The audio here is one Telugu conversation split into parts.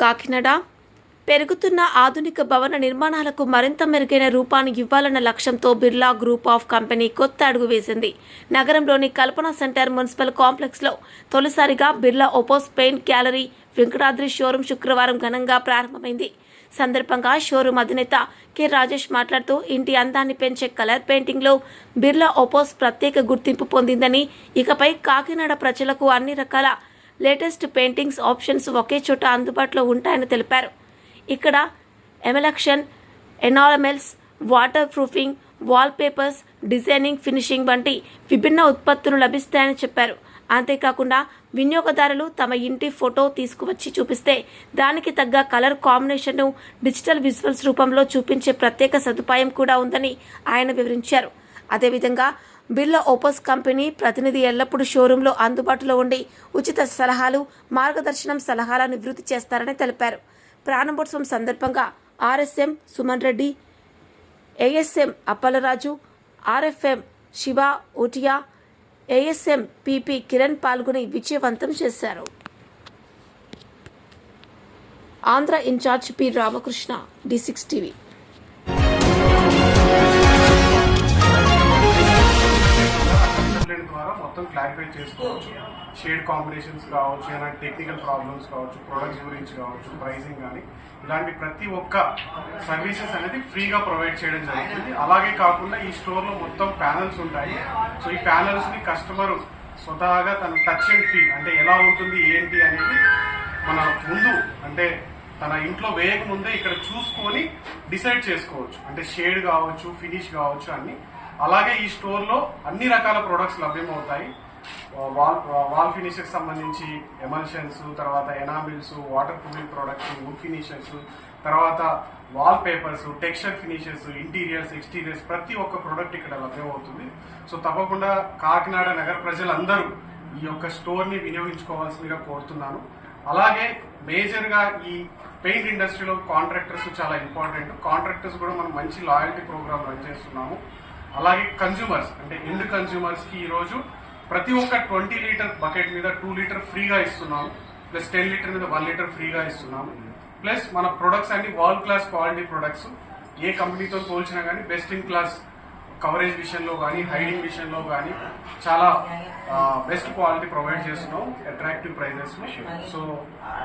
కాకినాడ. పెరుగుతున్న ఆధునిక భవన నిర్మాణాలకు మరింత మెరుగైన రూపాన్ని ఇవ్వాలన్న లక్ష్యంతో బిర్లా గ్రూప్ ఆఫ్ కంపెనీ కొత్త అడుగు వేసింది. నగరంలోని కల్పన సెంటర్ మున్సిపల్ కాంప్లెక్స్లో తొలిసారిగా Birla Opus paint gallery Venkatadri showroom శుక్రవారం ఘనంగా ప్రారంభమైంది. సందర్భంగా షోరూం అధినేత కె. రాజేష్ మాట్లాడుతూ ఇంటి అందాన్ని పెంచే కలర్ పెయింటింగ్లో బిర్లా ఒపోస్ ప్రత్యేక గుర్తింపు పొందిందని ఇకపై కాకినాడ ప్రజలకు అన్ని రకాల లేటెస్ట్ పెయింటింగ్స్ ఆప్షన్స్ ఒకే చోట అందుబాటులో ఉంటాయని తెలిపారు. ఇక్కడ emulsion enamels water proofing wall papers designing finishing వంటి విభిన్న ఉత్పత్తులు లభిస్తాయని చెప్పారు. అంతేకాకుండా వినియోగదారులు తమ ఇంటి ఫోటో తీసుకువచ్చి చూపిస్తే దానికి తగ్గ కలర్ కాంబినేషన్ను డిజిటల్ విజువల్స్ రూపంలో చూపించే ప్రత్యేక సదుపాయం కూడా ఉందని ఆయన వివరించారు. అదేవిధంగా బిర్లా ఓపస్ కంపెనీ ప్రతినిధి ఎల్లప్పుడూ షోరూంలో అందుబాటులో ఉండి ఉచిత సలహాలు మార్గదర్శనం సలహాలను నివృత్తి చేస్తారని తెలిపారు. ప్రారంభోత్సవం సందర్భంగా RSM Suman Reddy ASM Appalaraju RFM Shiva ఉటియా ASM PP Kiran పాల్గొని విజయవంతం చేశారు. Andhra incharge P Ramakrishna D six TV. Clarify చేసుకోవచ్చు. షేడ్ కాంబినేషన్స్ కావచ్చు ఏమైనా టెక్నికల్ ప్రాబ్లమ్స్ కావచ్చు ప్రొడక్ట్స్ గురించి కావచ్చు ప్రైసింగ్ కానీ ఇలాంటి ప్రతి ఒక్క సర్వీసెస్ అనేది ఫ్రీగా ప్రొవైడ్ చేయడం జరుగుతుంది. అలాగే కాకుండా ఈ స్టోర్లో మొత్తం ప్యానల్స్ ఉంటాయి. సో ఈ ప్యానల్స్ని కస్టమర్ స్వతహాగా తన టచ్ అండ్ ఫీల్ అంటే ఎలా ఉంటుంది ఏంటి అనేది మన ముందు అంటే తన ఇంట్లో వేయక ముందే ఇక్కడ చూసుకొని డిసైడ్ చేసుకోవచ్చు. అంటే షేడ్ కావచ్చు ఫినిష్ కావచ్చు అన్ని. అలాగే ఈ స్టోర్లో అన్ని రకాల ప్రొడక్ట్స్ లభ్యమవుతాయి. వాల్ వాల్ సంబంధించి ఎమల్షన్స్ తర్వాత enamels water proofing products wood finishers తర్వాత wall papers texture finishes interiors exteriors ప్రతి ఒక్క ప్రొడక్ట్ ఇక్కడ లభ్యమవుతుంది సో తప్పకుండా కాకినాడ నగర ప్రజలందరూ ఈ యొక్క స్టోర్ని వినియోగించుకోవాల్సిందిగా కోరుతున్నాను. అలాగే మేజర్గా ఈ పెయింట్ ఇండస్ట్రీలో కాంట్రాక్టర్స్ చాలా ఇంపార్టెంట్ కాంట్రాక్టర్స్ కూడా మనం మంచి లాయల్టీ ప్రోగ్రామ్ రన్ చేస్తున్నాము. అలాగే కన్జ్యూమర్స్ అంటే ఎండ్ కన్జ్యూమర్స్కి ఈరోజు ప్రతి ఒక్క ట్వంటీ లీటర్ బకెట్ మీద టూ లీటర్ ఫ్రీగా ఇస్తున్నాము ప్లస్ టెన్ లీటర్ మీద వన్ లీటర్ ఫ్రీగా ఇస్తున్నాము ప్లస్ మన ప్రొడక్ట్స్ అన్ని వరల్డ్ క్లాస్ క్వాలిటీ ప్రొడక్ట్స్ ఏ కంపెనీతో పోల్చినా కానీ బెస్ట్ ఇన్ క్లాస్ కవరేజ్ విషయంలో కానీ హైడింగ్ విషయంలో కానీ చాలా బెస్ట్ క్వాలిటీ ప్రొవైడ్ చేస్తున్నాం అట్రాక్టివ్ ప్రైజెస్ సో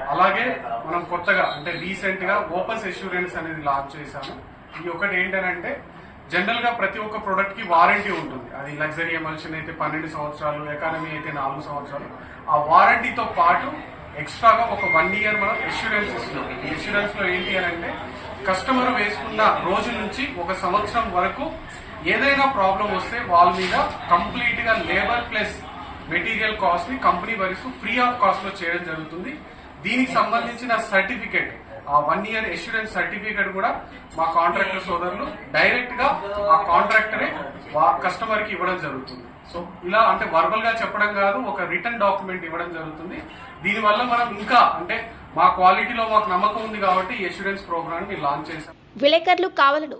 అలాగే మనం కొత్తగా అంటే రీసెంట్గా ఓపెన్స్ ఎష్యూరెన్స్ అనేది లాంచ్ చేశాము ఈ ఒకటి ఏంటంటే జనరల్గా ప్రతి ఒక్క ప్రొడక్ట్కి వారంటీ ఉంటుంది. అది లగ్జరీ ఎమల్షన్ అయితే పన్నెండు సంవత్సరాలు ఎకానమీ అయితే నాలుగు సంవత్సరాలు. ఆ వారంటీతో పాటు ఎక్స్ట్రాగా ఒక వన్ ఇయర్ మనం ఇన్సూరెన్స్ ఇస్తున్నాం. ఈ ఇన్సూరెన్స్లో ఏంటి అని అంటే కస్టమర్ వేసుకున్న రోజు నుంచి ఒక సంవత్సరం వరకు ఏదైనా ప్రాబ్లం వస్తే వాళ్ళ మీద కంప్లీట్గా లేబర్ ప్లస్ మెటీరియల్ కాస్ట్ని కంపెనీ భరిస్తూ ఫ్రీ ఆఫ్ కాస్ట్లో చేయడం జరుగుతుంది. దీనికి సంబంధించిన సర్టిఫికేట్ ఆ వన్ ఇయర్ ఎష్యూరెన్స్ సర్టిఫికేట్ కూడా మా కాంట్రాక్టర్ సోదరులు డైరెక్ట్గా ఆ కాంట్రాక్టరే కస్టమర్కి ఇవ్వడం జరుగుతుంది. సో ఇలా అంటే వర్బల్గా చెప్పడం కాదు ఒక రిటర్న్ డాక్యుమెంట్ ఇవ్వడం జరుగుతుంది. దీనివల్ల మనం ఇంకా అంటే మా క్వాలిటీలో మాకు నమ్మకం ఉంది కాబట్టి ఎష్యూరెన్స్ ప్రోగ్రామ్ని లాంచ్ చేశాం. విలేకరులు కావాలను